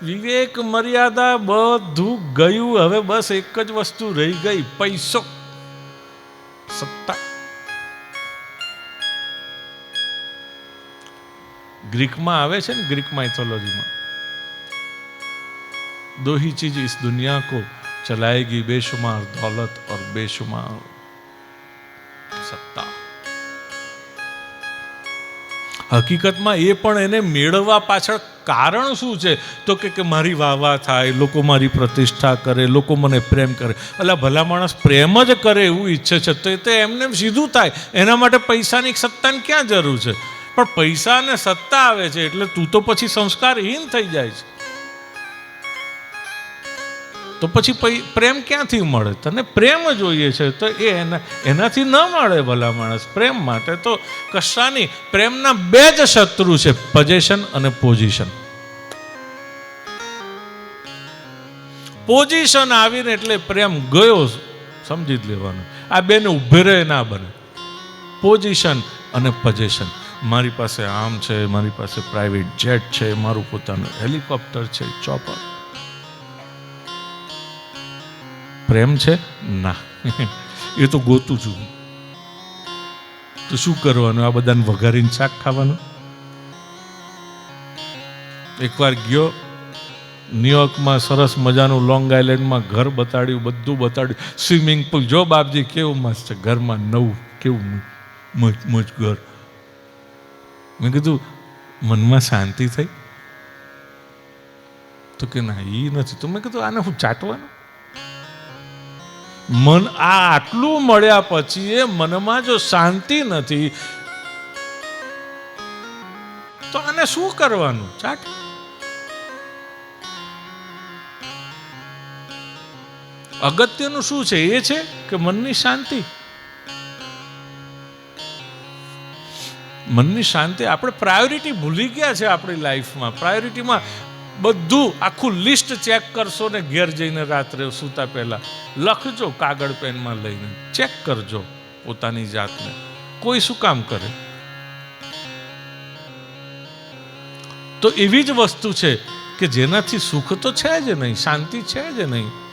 વિવેક મર્યાદા બધું ગયું હવે બસ એક જ વસ્તુ રહી ગઈ પૈસો સત્તા ગ્રીકમાં આવે છે ને ગ્રીક માઇથોલોજીમાં दो ही चीज इस दुनिया को चलाएगी बेशुमार दौलत और बेशुमार સત્તા હકીકતમાં એ પણ એને મેળવવા પાછળ કારણ શું છે? તો કે કે મારી વાહ વાહ થાય, લોકો મારી પ્રતિષ્ઠા કરે, લોકો મને પ્રેમ કરે. એટલે ભલા માણસ પ્રેમ જ કરે એવું ઈચ્છે છે, તો એ તો એમને એમ સીધું થાય. એના માટે પૈસાની સત્તાની ક્યાં જરૂર છે? પણ પૈસા અને સત્તા આવે છે, એટલે તું તો પછી સંસ્કારહીન થઈ જાય છે. તો પછી પ્રેમ ક્યાંથી મળે? તને પ્રેમ જોઈએ છે, તો એ એના, એનાથી ન મળે ભલા માણસ. પ્રેમ માટે તો કશાની, પ્રેમના બે જ શત્રુ છે પજેશન અને પોઝિશન પોઝિશન આવીને એટલે પ્રેમ ગયો, સમજી જ લેવાનું. આ બેને ઉભે રહે ના બને. પોઝિશન અને પજેશન મારી પાસે આમ છે, મારી પાસે પ્રાઇવેટ જેટ છે, મારું પોતાનું હેલિકોપ્ટર છે ચોપર પ્રેમ છે? ના. એ તો ગોતું છું. તો શું કરવાનું? આ બધાને વઘારીને શાક ખાવાનું? એકવાર ગયો, ન્યુયોર્કમાં સરસ મજાનું લોંગ આઇલેન્ડમાં ઘર બતાડ્યું, બધું બતાડ્યું. Swimming pool. જો બાપજી, કેવું મસ્ત છે? ઘરમાં નવું, કેવું મજ ઘર. મેં કીધું, મનમાં શાંતિ થઈ? તો કે, ના એ નથી. તો મેં કીધું, આને હું ચાટવાનું? મન આ આટલું મળ્યા પછી એ મનમાં જો શાંતિ નથી, તો આને શું કરવાનું? ચાટ. અગત્યનું શું છે? એ છે કે મનની શાંતિ. મનની શાંતિ આપણે પ્રાયોરિટી ભૂલી ગયા છે આપણી લાઈફમાં પ્રાયોરિટીમાં બધું આખું લિસ્ટ ચેક કરશો ને ઘેર જઈને રાત્રે સૂતા પહેલા. લખજો કાગળ પેનમાં લઈને. ચેક કરજો પોતાની જાતને. કોઈ શું કામ કરે? તો એવી જ વસ્તુ છે કે જેનાથી સુખ તો છે જ નહીં, શાંતિ છે જ નહીં.